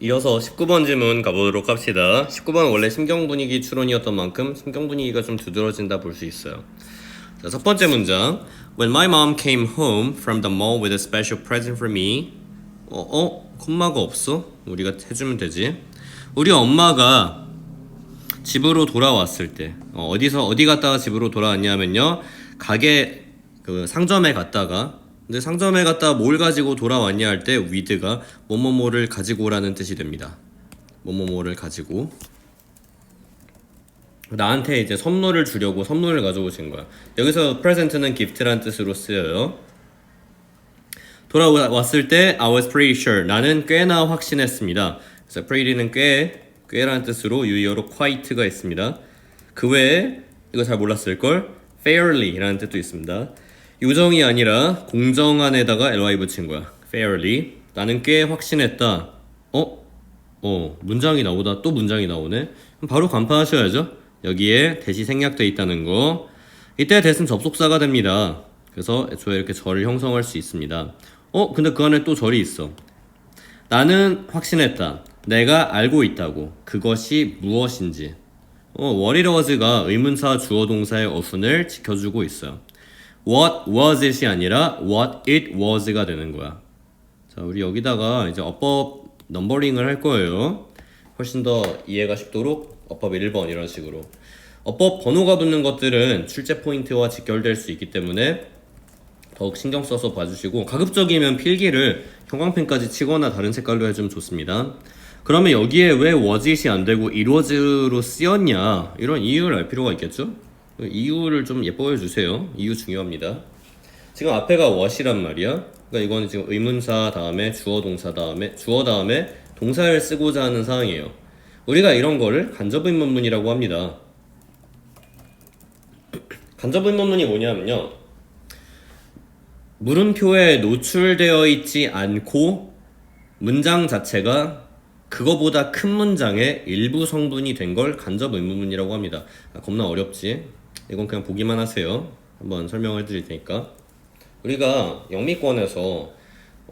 이어서 19번 질문 가보도록 합시다. 19번 원래 심경 분위기 추론이었던 만큼 심경 분위기가 좀 두드러진다 볼 수 있어요. 자, 첫 번째 문장. When my mom came home from the mall with a special present for me. 어, 어? 콤마가 없어? 우리가 해주면 되지. 우리 엄마가 집으로 돌아왔을 때 어, 어디서 어디 갔다가 집으로 돌아왔냐면요 가게 그 상점에 갔다가 근데 상점에 갔다가 뭘 가지고 돌아왔냐 할때 with가 뭐뭐뭐를 가지고 오라는 뜻이 됩니다 뭐뭐뭐를 가지고 나한테 이제 선물을 주려고 선물을 가져오신 거야 여기서 present는 gift란 뜻으로 쓰여요 돌아왔을 때 I was pretty sure 나는 꽤나 확신했습니다. 그래서 pretty는 꽤 꽤라는 뜻으로 유의어로 quite가 있습니다. 그 외에 이거 잘 몰랐을 걸 fairly라는 뜻도 있습니다. 요정이 아니라 공정한에다가 ly 붙인 거야. fairly 나는 꽤 확신했다. 어? 어 문장이 나오다 또 문장이 나오네. 그럼 바로 간파하셔야죠. 여기에 대시 생략돼 있다는 거. 이때 대신 접속사가 됩니다. 그래서 애초에 이렇게 절을 형성할 수 있습니다. 어, 근데 그 안에 또 절이 있어. 나는 확신했다. 내가 알고 있다고. 그것이 무엇인지. 어, what it was가 의문사 주어 동사의 어순을 지켜주고 있어요. What was it이 아니라 what it was가 되는 거야. 자, 우리 여기다가 이제 어법 넘버링을 할 거예요. 훨씬 더 이해가 쉽도록 어법 1번 이런 식으로. 어법 번호가 붙는 것들은 출제 포인트와 직결될 수 있기 때문에 더욱 신경 써서 봐주시고 가급적이면 필기를 형광펜까지 치거나 다른 색깔로 해주면 좋습니다. 그러면 여기에 왜 wasit이 안 되고 it was로 쓰였냐 이런 이유를 알 필요가 있겠죠? 이유를 좀 예뻐해 주세요. 이유 중요합니다. 지금 앞에가 what이란 말이야. 그러니까 이거는 지금 의문사 다음에 주어 동사 다음에 주어 다음에 동사를 쓰고자 하는 상황이에요. 우리가 이런 거를 간접의문문이라고 합니다. 간접의문문이 뭐냐면요. 물음표에 노출되어 있지 않고 문장 자체가 그거보다 큰 문장의 일부 성분이 된 걸 간접 의문문이라고 합니다. 아, 겁나 어렵지? 이건 그냥 보기만 하세요. 한번 설명을 드릴 테니까. 우리가 영미권에서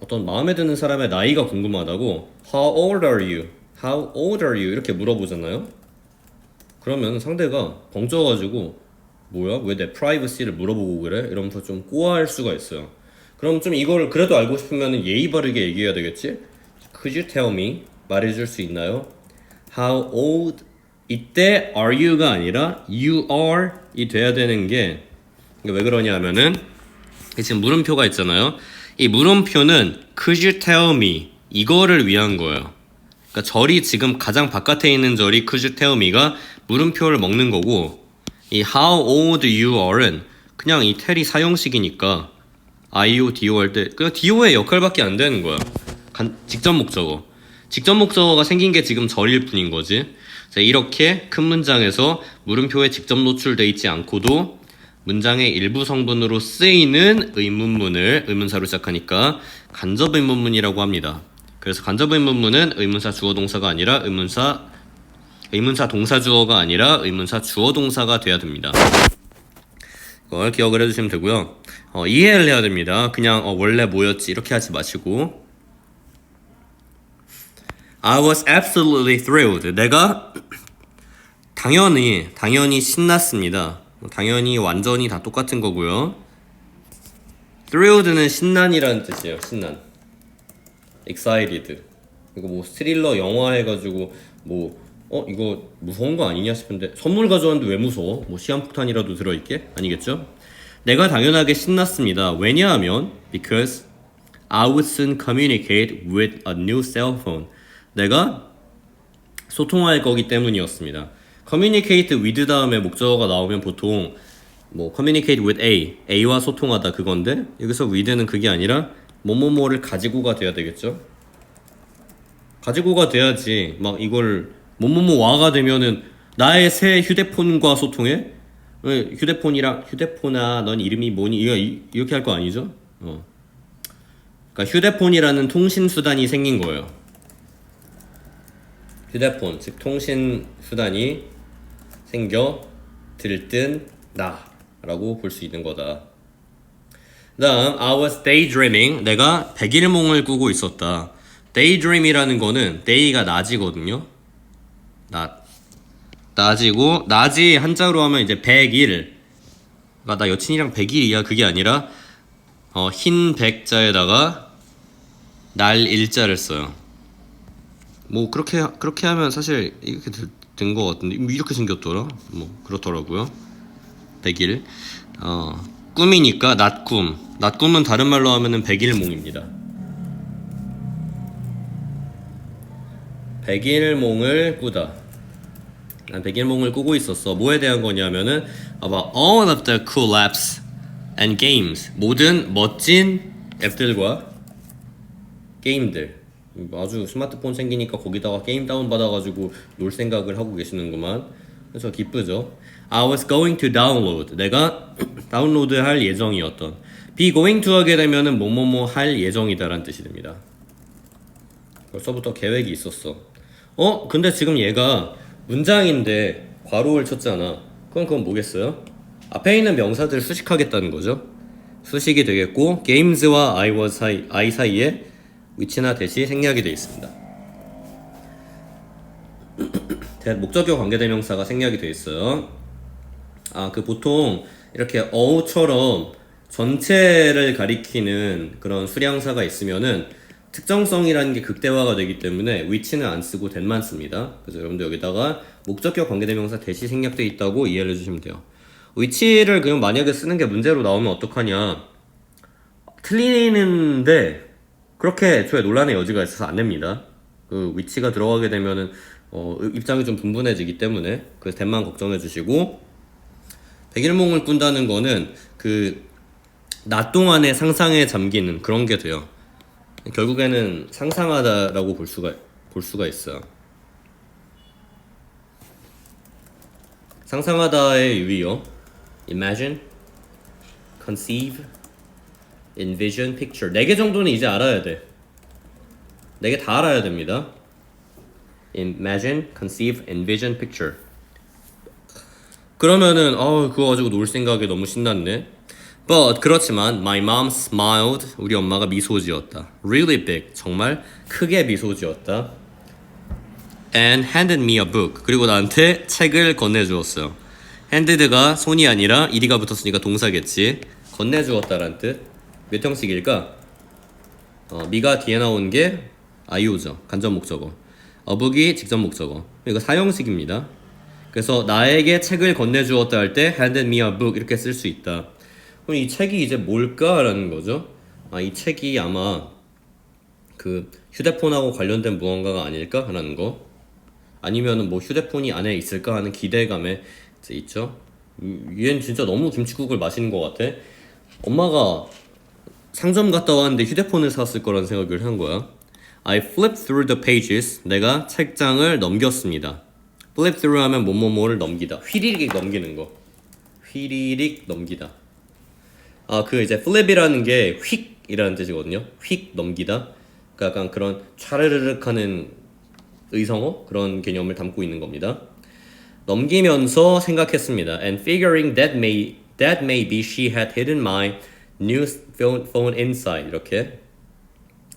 어떤 마음에 드는 사람의 나이가 궁금하다고 How old are you? How old are you? 이렇게 물어보잖아요. 그러면 상대가 벙쪄가지고 뭐야 왜 내 프라이버시를 물어보고 그래 이러면서 좀 꼬아할 수가 있어요 그럼 좀 이걸 그래도 알고 싶으면 예의 바르게 얘기해야 되겠지 Could you tell me 말해줄 수 있나요 How old 이때 are you가 아니라 you are 이 돼야 되는 게 왜 그러냐 하면은 이 지금 물음표가 있잖아요 이 물음표는 Could you tell me 이거를 위한 거예요 그러니까 절이 지금 가장 바깥에 있는 절이 Could you tell me가 물음표를 먹는 거고 이 how old you are은 그냥 이 텔이 사형식이니까 IO, DO 할 때 그냥 DO의 역할밖에 안 되는 거야. 간, 직접 목적어. 직접 목적어가 생긴 게 지금 절일 뿐인 거지. 자, 이렇게 큰 문장에서 물음표에 직접 노출돼 있지 않고도 문장의 일부 성분으로 쓰이는 의문문을 의문사로 시작하니까 간접 의문문이라고 합니다. 그래서 간접 의문문은 의문사 주어 동사가 아니라 의문사 의문사 동사 주어가 아니라 의문사 주어 동사가 돼야 됩니다. 이걸 기억을 해주시면 되고요. 어, 이해를 해야 됩니다. 그냥 어, 원래 뭐였지 이렇게 하지 마시고 I was absolutely thrilled. 내가 당연히 당연히 신났습니다. 당연히 완전히 다 똑같은 거고요. thrilled는 신난이라는 뜻이에요. 신난. excited. 이거 뭐 스릴러 영화 해가지고 뭐 어 이거 무서운 거 아니냐 싶은데 선물 가져왔는데 왜 무서워? 뭐 시한폭탄이라도 들어있게? 아니겠죠? 내가 당연하게 신났습니다. 왜냐하면 because I would soon communicate with a new cell phone. 내가 소통할 거기 때문이었습니다. communicate with 다음에 목적어가 나오면 보통 뭐 communicate with A, A와 소통하다 그건데 여기서 with는 그게 아니라 뭐뭐뭐를 가지고가 돼야 되겠죠? 가지고가 돼야지 막 이걸 뭐뭐뭐 와가 되면은 나의 새 휴대폰과 소통해? 어, 휴대폰이랑 휴대폰아 넌 이름이 뭐니? 이렇게 할 거 아니죠? 어. 그러니까 휴대폰이라는 통신 수단이 생긴 거예요. 휴대폰 즉 통신 수단이 생겨 들뜬 나라고 볼 수 있는 거다. 그다음 I was daydreaming 내가 백일몽을 꾸고 있었다. daydream이라는 거는 day가 낮이거든요. 낮. 낮이고 낮이 한자로 하면 이제 100일. 아, 나 여친이랑 100일이야. 그게 아니라 어, 흰 백자에다가 날 일자를 써요. 뭐 그렇게 그렇게 하면 사실 이렇게 된거 같은데 뭐 이렇게 생겼더라. 뭐 그렇더라고요. 100일. 어, 꿈이니까 낮꿈. 낮꿈은 다른 말로 하면은 백일몽입니다. 백일몽을 꾸다. 난 백일몽을 꾸고 있었어. 뭐에 대한 거냐면은 about all of the cool apps and games. 모든 멋진 앱들과 게임들. 아주 스마트폰 생기니까 거기다가 게임 다운 받아가지고 놀 생각을 하고 계시는구만. 그래서 기쁘죠. I was going to download. 내가 다운로드할 예정이었던. be going to 하게 되면은 뭐뭐뭐 할 예정이다라는 뜻이 됩니다. 벌써부터 계획이 있었어. 어? 근데 지금 얘가 문장인데 괄호를 쳤잖아. 그럼 그건 뭐겠어요? 앞에 있는 명사들 수식하겠다는 거죠. 수식이 되겠고 games와 I was 사이, I 사이에 위치나 대시 생략이 되어 있습니다. 대- 목적어 관계대명사가 생략이 되어 있어요. 아, 그 보통 이렇게 어우처럼 전체를 가리키는 그런 수량사가 있으면은 특정성이라는 게 극대화가 되기 때문에 위치는 안 쓰고 된만 씁니다. 그래서 여러분들 여기다가 목적격 관계대명사 대시 생략돼 있다고 이해를 해주시면 돼요. 위치를 그냥 만약에 쓰는 게 문제로 나오면 어떡하냐? 틀리는데 그렇게 애초에 논란의 여지가 있어서 안 됩니다. 그 위치가 들어가게 되면은 어, 입장이 좀 분분해지기 때문에 그래서 대만 걱정해 주시고 백일몽을 꾼다는 거는 그 낮 동안의 상상에 잠기는 그런 게 돼요. 결국에는 상상하다라고 볼 수가 볼 수가 있어요. 상상하다의 유의어 imagine, conceive, envision, picture 네 개 정도는 이제 알아야 돼. 네 개 다 알아야 됩니다. imagine, conceive, envision, picture. 그러면은 어 그거 가지고 놀 생각에 너무 신났네. But 그렇지만 my mom smiled 우리 엄마가 미소 지었다. Really big 정말 크게 미소 지었다. And handed me a book 그리고 나한테 책을 건네주었어요. handed가 손이 아니라 이리가 붙었으니까 동사겠지. 건네주었다란 뜻. 몇 형식일까? 어, 미가 뒤에 나온 게 아이오죠. 간접 목적어. 어북이 직접 목적어. 이거 사형식입니다. 그래서 나에게 책을 건네주었다 할 때 handed me a book 이렇게 쓸 수 있다. 그럼 이 책이 이제 뭘까라는 거죠. 아, 이 책이 아마 그 휴대폰하고 관련된 무언가가 아닐까라는 거. 아니면은 뭐 휴대폰이 안에 있을까 하는 기대감에 있죠. 음, 얘는 진짜 너무 김치국을 마시는 것 같아. 엄마가 상점 갔다 왔는데 휴대폰을 샀을 거라는 생각을 한 거야. I flipped through the pages. 내가 책장을 넘겼습니다. flip through 하면 뭐뭐뭐를 넘기다. 휘리릭 넘기는 거. 휘리릭 넘기다. 아, 그 이제 flip이라는 게 휙이라는 뜻이거든요. 휙 넘기다. 그러니까 약간 그런 차르르륵 하는 의성어 그런 개념을 담고 있는 겁니다. 넘기면서 생각했습니다. And figuring that may that maybe she had hidden my new phone, inside 이렇게.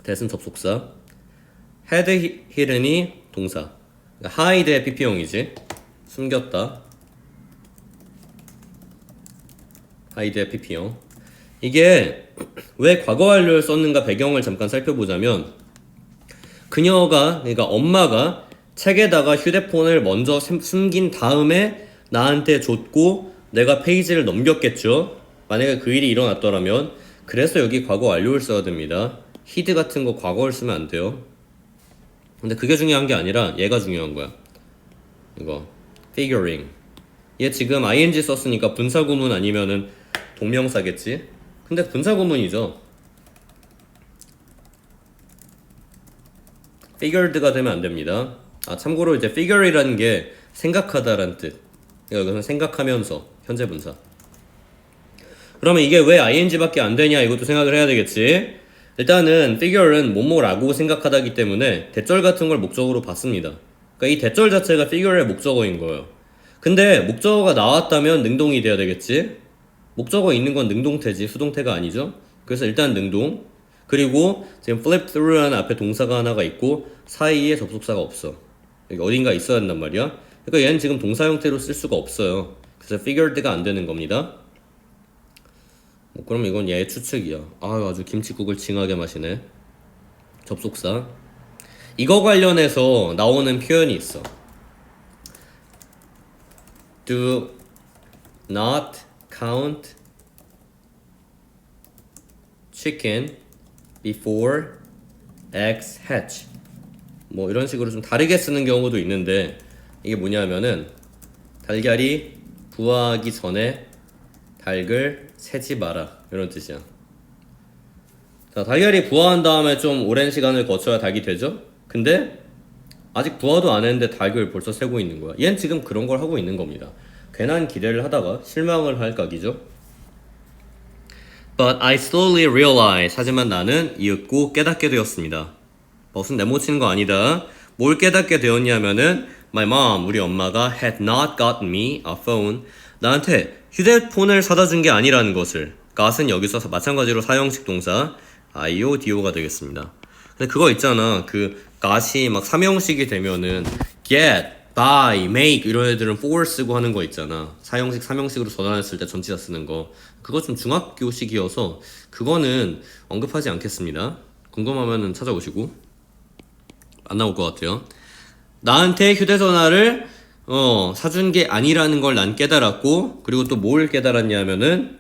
대신 접속사. Had hidden이 동사. 그러니까 hide의 PP형이지. 숨겼다. hide의 PP형. 이게 왜 과거 완료를 썼는가 배경을 잠깐 살펴보자면 그녀가 그러니까 엄마가 책에다가 휴대폰을 먼저 샘- 숨긴 다음에 나한테 줬고 내가 페이지를 넘겼겠죠. 만약에 그 일이 일어났더라면 그래서 여기 과거 완료를 써야 됩니다. 히드 같은 거 과거를 쓰면 안 돼요. 근데 그게 중요한 게 아니라 얘가 중요한 거야. 이거 figuring. 얘 지금 ing 썼으니까 분사구문 아니면은 동명사겠지. 근데 분사구문이죠. figured가 되면 안 됩니다. 아 참고로 이제 figure이라는 게 생각하다라는 뜻. 그러니까 이것은 생각하면서 현재 분사. 그러면 이게 왜 ing밖에 안 되냐 이것도 생각을 해야 되겠지. 일단은 figure는 뭐뭐라고 생각하다기 때문에 대절 같은 걸 목적으로 봤습니다. 그러니까 이 대절 자체가 figure의 목적어인 거예요. 근데 목적어가 나왔다면 능동이 돼야 되겠지. 목적어 있는 건 능동태지 수동태가 아니죠. 그래서 일단 능동. 그리고 지금 flip through라는 앞에 동사가 하나가 있고 사이에 접속사가 없어. 여기 어딘가 있어야 한단 말이야. 그러니까 얘는 지금 동사 형태로 쓸 수가 없어요. 그래서 figured가 안 되는 겁니다. 뭐 그럼 이건 얘의 추측이야. 아유 아주 김치국을 징하게 마시네. 접속사. 이거 관련해서 나오는 표현이 있어. Do not count chicken before eggs hatch. 뭐 이런 식으로 좀 다르게 쓰는 경우도 있는데 이게 뭐냐면은 달걀이 부화하기 전에 닭을 세지 마라 이런 뜻이야. 자 달걀이 부화한 다음에 좀 오랜 시간을 거쳐야 닭이 되죠. 근데 아직 부화도 안 했는데 닭을 벌써 세고 있는 거야. 얘는 지금 그런 걸 하고 있는 겁니다. 괜한 기대를 하다가 실망을 할 각이죠. But I slowly realized. 하지만 나는 이윽고 깨닫게 되었습니다. 무슨 네모 치는 거 아니다. 뭘 깨닫게 되었냐면은 My mom, 우리 엄마가 had not gotten me a phone. 나한테 휴대폰을 사다 준 게 아니라는 것을. got은 여기서 마찬가지로 사형식 동사 IODO가 되겠습니다. 근데 그거 있잖아. 그 got이 막 삼형식이 되면은 get, buy, make 이런 애들은 for 쓰고 하는 거 있잖아. 사형식, 삼형식으로 전환했을 때 전치사 쓰는 거. 그거 좀 중학교식이어서 그거는 언급하지 않겠습니다. 궁금하면은 찾아오시고 안 나올 것 같아요. 나한테 휴대전화를 어, 사준 게 아니라는 걸 난 깨달았고 그리고 또 뭘 깨달았냐면은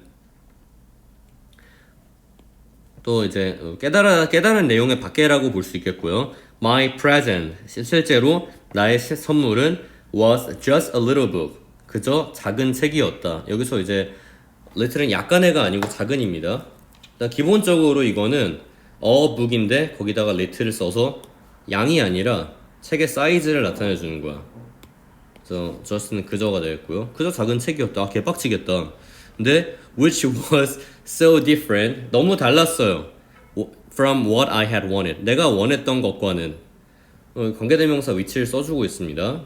또 이제 어, 깨달아 깨달은 내용의 밖에라고 볼 수 있겠고요. My present 실제로 나의 시- 선물은 was just a little book. 그저 작은 책이었다. 여기서 이제 little은 약간의가 아니고 작은입니다. 일단 기본적으로 이거는 a book인데 거기다가 little을 써서 양이 아니라 책의 사이즈를 나타내 주는 거야. 그래서 just는 그저가 되겠고요. 그저 작은 책이었다. 아, 개빡치겠다. 근데 which was so different. 너무 달랐어요. from what I had wanted. 내가 원했던 것과는 어, 관계대명사 위치를 써주고 있습니다.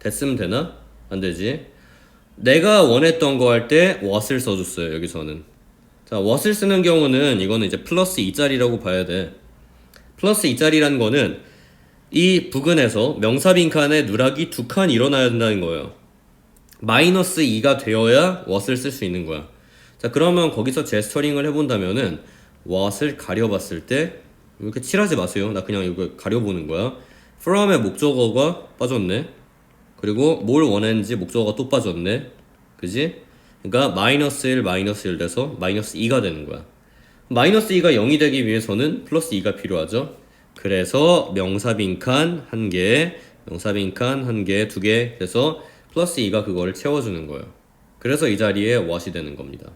됐으면 되나? 안 되지. 내가 원했던 거 할 때 what을 써줬어요. 여기서는. 자, what을 쓰는 경우는 이거는 이제 플러스 2자리라고 봐야 돼. 플러스 2자리라는 거는 이 부근에서 명사 빈칸에 누락이 두 칸 일어나야 된다는 거예요. 마이너스 2가 되어야 what을 쓸 수 있는 거야. 자, 그러면 거기서 제스처링을 해본다면은 what을 가려봤을 때 이렇게 칠하지 마세요. 나 그냥 이거 가려보는 거야. from의 목적어가 빠졌네. 그리고 뭘 원했는지 목적어가 또 빠졌네. 그지? 그러니까 마이너스 1, 마이너스 1 돼서 마이너스 2가 되는 거야. 마이너스 2가 0이 되기 위해서는 플러스 2가 필요하죠. 그래서 명사 빈칸 한 개, 명사 빈칸 한 개, 두 개, 그래서 플러스 2가 그거를 채워주는 거예요. 그래서 이 자리에 what이 되는 겁니다.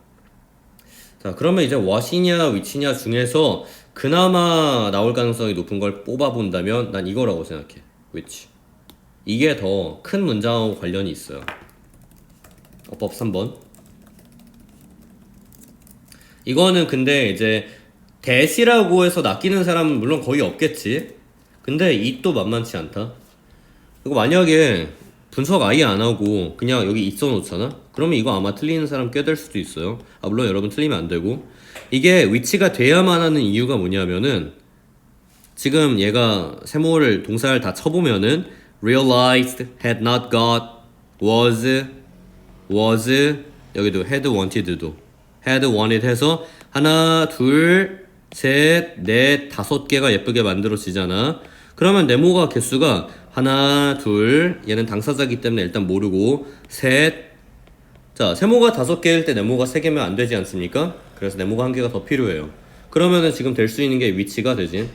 자, 그러면 이제 what이냐 which냐 중에서 그나마 나올 가능성이 높은 걸 뽑아본다면 난 이거라고 생각해. which. 이게 더 큰 문장하고 관련이 있어요. 어법 3번. 이거는 근데 이제 대시라고 해서 낚이는 사람은 물론 거의 없겠지. 근데 이 또 만만치 않다. 이거 만약에 분석 아예 안 하고 그냥 여기 있어 놓잖아? 그러면 이거 아마 틀리는 사람 꽤 될 수도 있어요. 아, 물론 여러분 틀리면 안 되고. 이게 위치가 돼야만 하는 이유가 뭐냐면은 지금 얘가 세모를 동사를 다 쳐보면은 realized, had not got, was, was 여기도 had wanted도 had wanted 해서 하나 둘 셋 넷 다섯 개가 예쁘게 만들어지잖아. 그러면 네모가 개수가 하나 둘 얘는 당사자기 때문에 일단 모르고 셋 자, 세모가 다섯 개일 때 네모가 세 개면 안 되지 않습니까? 그래서 네모가 한 개가 더 필요해요. 그러면은 지금 될 수 있는 게 위치가 되지.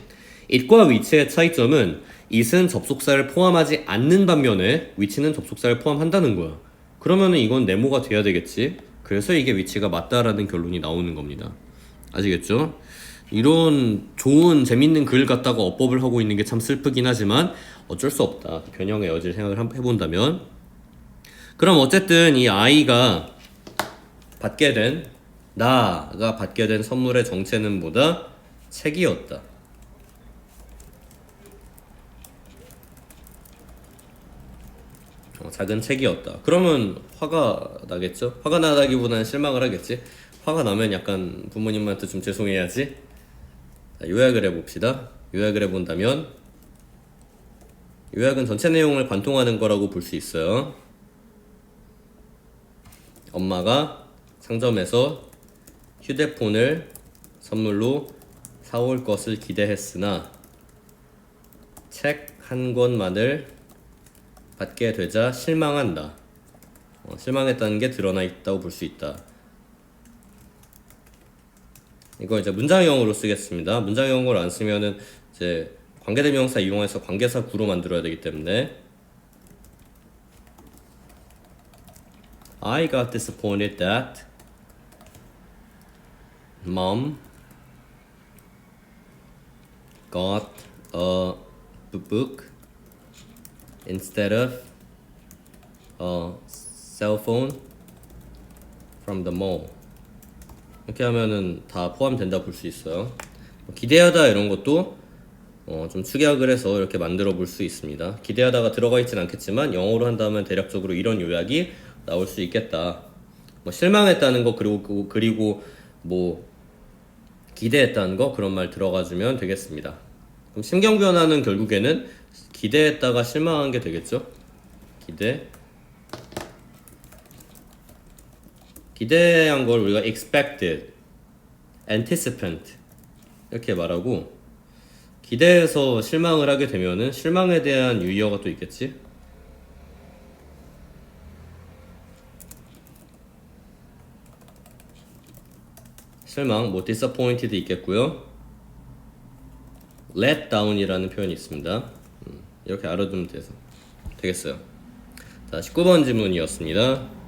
it과 위치의 차이점은 it은 접속사를 포함하지 않는 반면에 위치는 접속사를 포함한다는 거야. 그러면은 이건 네모가 돼야 되겠지. 그래서 이게 위치가 맞다라는 결론이 나오는 겁니다. 아시겠죠? 이런 좋은 재밌는 글 갖다가 어법을 하고 있는 게 참 슬프긴 하지만 어쩔 수 없다. 변형의 여지를 생각을 한- 해본다면 그럼 어쨌든 이 아이가 받게 된 나가 받게 된 선물의 정체는 뭐다? 책이었다. 어, 작은 책이었다. 그러면 화가 나겠죠? 화가 나다기보다는 실망을 하겠지. 화가 나면 약간 부모님한테 좀 죄송해야지. 자, 요약을 해봅시다. 요약을 해본다면 요약은 전체 내용을 관통하는 거라고 볼 수 있어요. 엄마가 상점에서 휴대폰을 선물로 사올 것을 기대했으나 책 한 권만을 받게 되자 실망한다. 어, 실망했다는 게 드러나 있다고 볼 수 있다. 이거 이제 문장형으로 쓰겠습니다. 문장형으로 안 쓰면은 이제 관계대명사 이용해서 관계사 구로 만들어야 되기 때문에 I got disappointed that mom got a book instead of a cell phone from the mall. 이렇게 하면은 다 포함된다 볼 수 있어요. 기대하다 이런 것도 어, 좀 축약을 해서 이렇게 만들어 볼 수 있습니다. 기대하다가 들어가 있진 않겠지만 영어로 한다면 대략적으로 이런 요약이 나올 수 있겠다. 뭐 실망했다는 거 그리고 그리고 뭐 기대했다는 거 그런 말 들어가주면 되겠습니다. 그럼 심경 변화는 결국에는 기대했다가 실망한 게 되겠죠? 기대 기대한 걸 우리가 expected, anticipant 이렇게 말하고 기대해서 실망을 하게 되면은 실망에 대한 유의어가 또 있겠지? 실망, 뭐 disappointed 있겠고요. let down이라는 표현이 있습니다. 음, 이렇게 알아두면 돼서 되겠어요. 자, 19번 질문이었습니다.